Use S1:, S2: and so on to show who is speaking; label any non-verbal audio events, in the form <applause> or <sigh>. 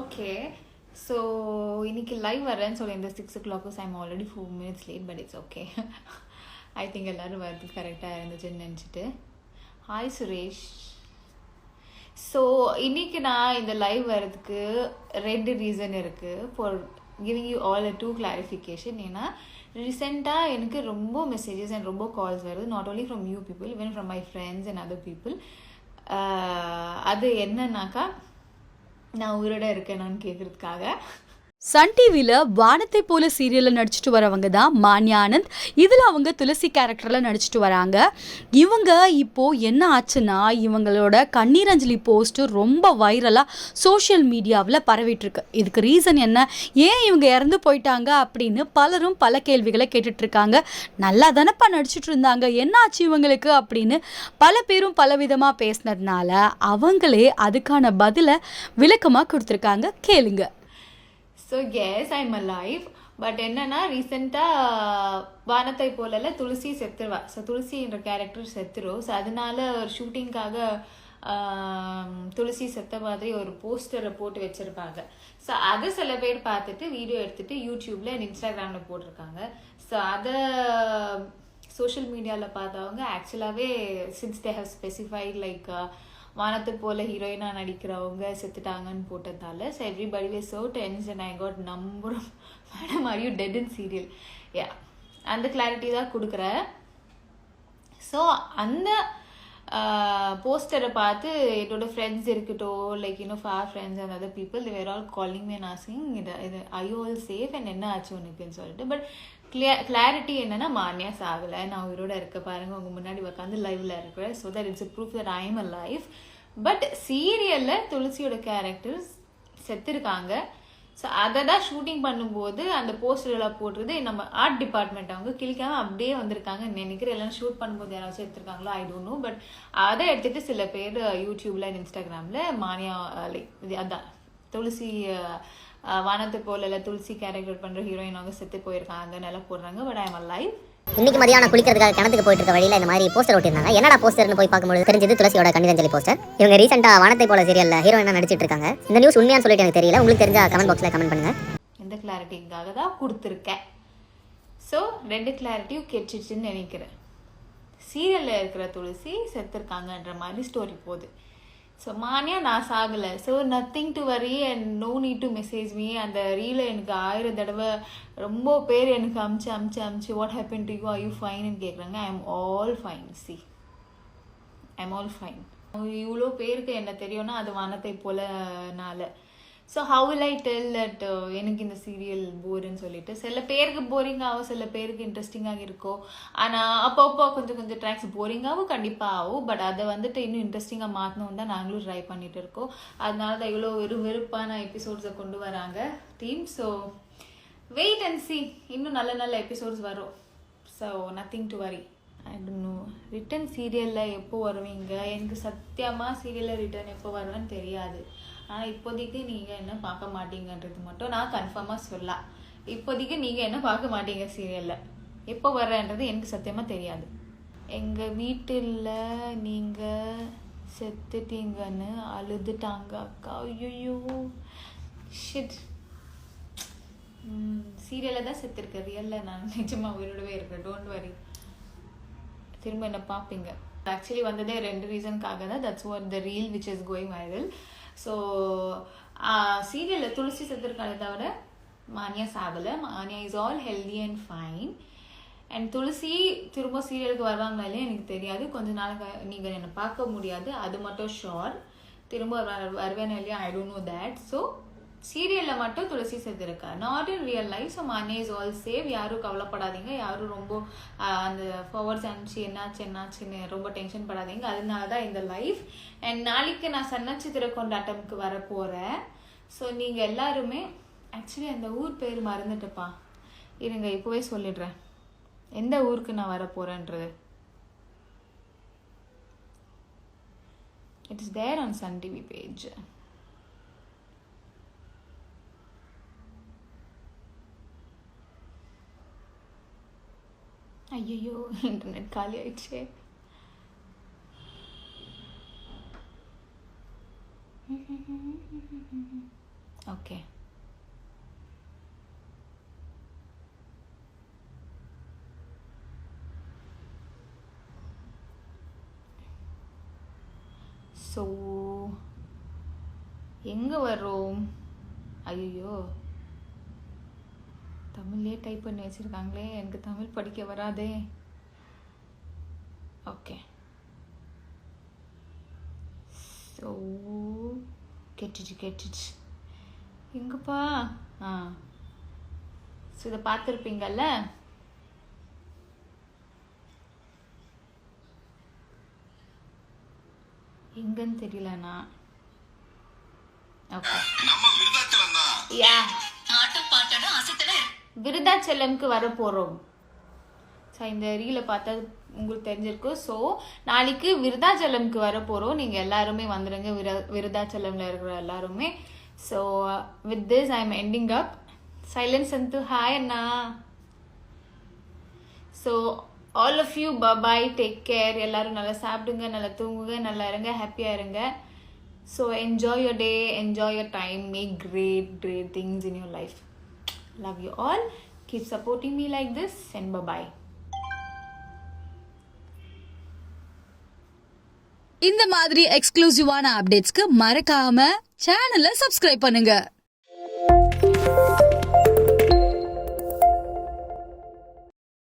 S1: Okay so இன்னைக்கு live வரேன்னு இந்த six O clock I'm already four minutes late but it's okay I think எல்லோரும் வரது கரெக்டாக இருந்துச்சுன்னு நினச்சிட்டு. ஹாய் சுரேஷ் ஸோ இன்னைக்கு நான் இந்த லைவ் வரதுக்கு ரெண்டு ரீசன் இருக்குது for giving you all a to clarification ஏன்னா ரீசெண்டாக எனக்கு ரொம்ப மெசேஜஸ் அண்ட் ரொம்ப கால்ஸ் வருது. Not only from you people even from my friends and other people அது என்னன்னாக்கா நான் உயிரோட இருக்கேனான்னு கேட்குறதுக்காக
S2: சன் டிவியில் வானத்தை போல சீரியலில் நடிச்சிட்டு வரவங்க தான் மான்யா ஆனந்த். இதில் அவங்க துளசி கேரக்டரில் நடிச்சிட்டு வராங்க. இவங்க இப்போது என்ன ஆச்சுன்னா இவங்களோட கண்ணீர் அஞ்சலி போஸ்ட்டு ரொம்ப வைரலாக சோஷியல் மீடியாவில் பரவிட்டுருக்கு. இதுக்கு ரீசன் என்ன? ஏன் இவங்க இறந்து போயிட்டாங்க அப்படின்னு பலரும் பல கேள்விகளை கேட்டுட்ருக்காங்க. நல்லா தானேப்பா நடிச்சிட்டு இருந்தாங்க என்ன ஆச்சு இவங்களுக்கு அப்படின்னு பல பேரும் பலவிதமாக பேசினதுனால அவங்களே அதுக்கான பதிலை விளக்கமாக கொடுத்துருக்காங்க. கேளுங்கள்
S1: so yes I'm life but என்னன்னா ரீசெண்டாக வானத்தை போலல துளசி செத்துருவா. ஸோ துளசின்ற கேரக்டர் செத்துரும். ஸோ அதனால ஒரு ஷூட்டிங்காக துளசி செத்த மாதிரி ஒரு போஸ்டரை போட்டு வச்சுருப்பாங்க. ஸோ அதை சில பேர் பார்த்துட்டு வீடியோ எடுத்துட்டு யூடியூப்ல அண்ட் இன்ஸ்டாகிராமில் போட்டிருக்காங்க. ஸோ அதை சோஷியல் மீடியாவில் பார்த்தவங்க ஆக்சுவலாகவே since they have specified like Vanathai Pola ஹீரோயினாக நடிக்கிறவங்க செத்துட்டாங்கன்னு போட்டதால so everybody way so tension I got number madam are you dead in serial yeah அந்த கிளாரிட்டி தான் கொடுக்குறேன். ஸோ அந்த போஸ்டரை பார்த்து என்னோட ஃப்ரெண்ட்ஸ் இருக்கட்டும் like you know for friends and other people were all calling man asking இது இது ஐ ஆல் சேஃப் அண்ட் என்ன ஆச்சு உனக்குன்னு சொல்லிட்டு. பட் கிளியா கிளாரிட்டி என்னன்னா மானியா சாகலை. நான் உயிரோட இருக்க பாருங்க. உங்க முன்னாடி உட்காந்து லைவ்ல இருக்கிறேன். So that it's proof that I am a life but சீரியல்ல துளசியோட கேரக்டர்ஸ் செத்துருக்காங்க. ஸோ அதை தான் ஷூட்டிங் பண்ணும்போது அந்த போஸ்டர்லாம் போடுறது நம்ம ஆர்ட் டிபார்ட்மெண்ட் அவங்க கிளிக்காம அப்படியே வந்திருக்காங்க. நினைக்கிறேன் எல்லாம் ஷூட் பண்ணும்போது யாராச்சும் எடுத்திருக்காங்களோ ஐ டோன்ட் நோ பட் அதை எடுத்துட்டு சில பேர் யூடியூப்ல இன்ஸ்டாகிராமில் மானியா லைக் அதான். துளசி வானத்தை போல துளசி கேரக்டர் பண்ற ஹீரோயின் அவங்க செத்து போயிருக்காங்க நல்லா போடுறாங்க பட் ஐ எம் லைவ்
S3: இன்னைக்கு மதியானம் குளிக்கிறதுக்காக கிணத்துக்கு போயிட்டு இருக்க வழியில இந்த மாதிரி போஸ்டர் ஒட்டிருந்தாங்க என்னடா போஸ்டர்னு போய் பார்க்கும்போது தெரிஞ்சது துளசியோட கண்ணீரஞ்சலி போஸ்டர் இவங்க ரீசெண்டா வானத்தை போல சீரியல்ல ஹீரோயினா நடிச்சிட்டு இருக்காங்க. இந்த நியூஸ் உண்மையான்னு சொல்லிட்டு எனக்கு தெரியல. உங்களுக்கு தெரிஞ்ச கமெண்ட் பாக்ஸ்ல கமெண்ட் பண்ணுங்க.
S1: இந்த கிளாரிட்டிக்காக தான் கொடுத்துருக்கேன். ஸோ ரெண்டு கிளாரிட்டியும் கெச்சிச்சுன்னு நினைக்கிறேன். சீரியலில் இருக்கிற துளசி செத்துருக்காங்கன்ற மாதிரி ஸ்டோரி போகுது. ஸோ மானியா நான் சாகலை. So nothing to worry and no need to message me அந்த ரீலை எனக்கு ஆயிரம் தடவை ரொம்ப பேர் எனக்கு அமிச்சு அமிச்சு அமிச்சு what happen to you are you ஃபைன்னு கேட்குறாங்க I am all fine see I am all fine இவ்வளோ பேருக்கு என்ன தெரியும்னா அது வானத்தை நாளை so how will I tell that எனக்கு இந்த சீரியல் போருன்னு சொல்லிட்டு? சில பேருக்கு போரிங் ஆகும் சில பேருக்கு இன்ட்ரெஸ்டிங்காக இருக்கும் ஆனால் அப்பப்போ கொஞ்சம் கொஞ்சம் ட்ராக்ஸ் போரிங்காகவும் கண்டிப்பாக ஆகும் பட் அதை வந்துட்டு இன்னும் இன்ட்ரெஸ்டிங்காக மாற்றணும் தான் நாங்களும் ட்ரை பண்ணிட்டு இருக்கோம். அதனால தான் இவ்வளோ வெறும் வெறுப்பான எபிசோட்ஸை கொண்டு வராங்க team so wait and see இன்னும் நல்ல நல்ல எபிசோட்ஸ் வரும். ஸோ நத்திங் டு வரி ஐ டோன்ட் நோ ரிட்டன் சீரியலில் எப்போ வருவீங்க? எனக்கு சத்தியமாக சீரியலில் ரிட்டன் எப்போ வருவேன்னு தெரியாது. ஆனால் இப்போதைக்கு நீங்கள் என்ன பார்க்க மாட்டீங்கன்றது மட்டும் நான் கன்ஃபார்மாக சொல்லலாம் இப்போதைக்கு நீங்கள் என்ன பார்க்க மாட்டீங்க சீரியலில் எப்போ வர்றன்றது எனக்கு சத்தியமாக தெரியாது. எங்கள் வீட்டில் நீங்கள் செத்துட்டீங்கன்னு அழுதுட்டாங்க அக்கா. ஐயோ ஷிட் சீரியலில் தான் செத்துருக்கேன். ரியலில் நான் <laughs> நிஜமாக உயிரோடவே இருக்கேன். டோன்ட் வரி திரும்ப என்ன பார்ப்பீங்க? ஆக்சுவலி வந்ததே ரெண்டு ரீசனுக்காக தான். That's what the reel which is going viral so சீரியலில் துளசி செத்துருக்காளே தவிர mania சாகலை Manya is all healthy and fine and Thulasi திரும்ப சீரியலுக்கு வருவாங்களே எனக்கு தெரியாது. கொஞ்ச நாளுக்கு நீங்கள் என்னை பார்க்க முடியாது அது மட்டும் ஷோர் திரும்ப வருவேன் இல்லையா I don't know that so சீரியலில் மட்டும் துளசி செத்துருக்கா not in real life so Manya is all safe யாரும் கவலைப்படாதீங்க. யாரும் ரொம்ப அந்த ஃபார்வர்ட்ஸ் அனுப்பிச்சு என்னாச்சு என்னாச்சுன்னு ரொம்ப டென்ஷன் படாதீங்க. அதனால தான் இந்த லைஃப் அண்ட் நாளைக்கு நான் சன்னச்சித்திர கொண்டாட்டம்க்கு வர போகிறேன் ஸோ நீங்கள் எல்லாருமே ஆக்சுவலி அந்த ஊர் பேர் மறந்துட்டுப்பா இருங்க இப்போவே சொல்லிடுறேன். எந்த ஊருக்கு நான் வர போகிறேன்றது it is there on Sun TV page ஐயோ இன்டர்நெட் காலி ஆயிடுச்சே. ஓகே. ஸோ எங்கே வரும் ஐயோ தமிழ்லேயே டைப் பண்ணி வச்சுருக்காங்களே எனக்கு தமிழ் படிக்க வராதே. ஓகே ஸோ கெட்டுச்சு கெட்டுச்சு. எங்கப்பா? ஆ. ஸோ இதை பார்த்துருப்பீங்கல்ல? எங்கன்னு தெரியலண்ணா. ஓகே
S4: நம்ம விருதாச்சலம் தான்.
S1: யா விருதாச்சலம்க்கு வர போகிறோம் ஸோ இந்த ரீலை பார்த்தா உங்களுக்கு தெரிஞ்சிருக்கும். ஸோ நாளைக்கு விருதாச்சலம்க்கு வர போகிறோம் நீங்கள் எல்லாருமே வந்துடுங்க விர விருதாச்சலமில் இருக்கிற எல்லாருமே. So with this I am ending up silence Santhu hi Anna. So all of you bye bye take care எல்லாரும் நல்லா சாப்பிடுங்க. நல்லா தூங்குங்க. நல்லா இருங்க. ஹாப்பியாக இருங்க. So enjoy your day enjoy your time make great great things in your life love you all keep supporting me like this and bye bye
S2: இந்த மாதிரி எக்ஸ்க்ளூசிவான அப்டேட்ஸ்க்கு மறக்காம சேனலை சப்ஸ்கிரைப் பண்ணுங்க.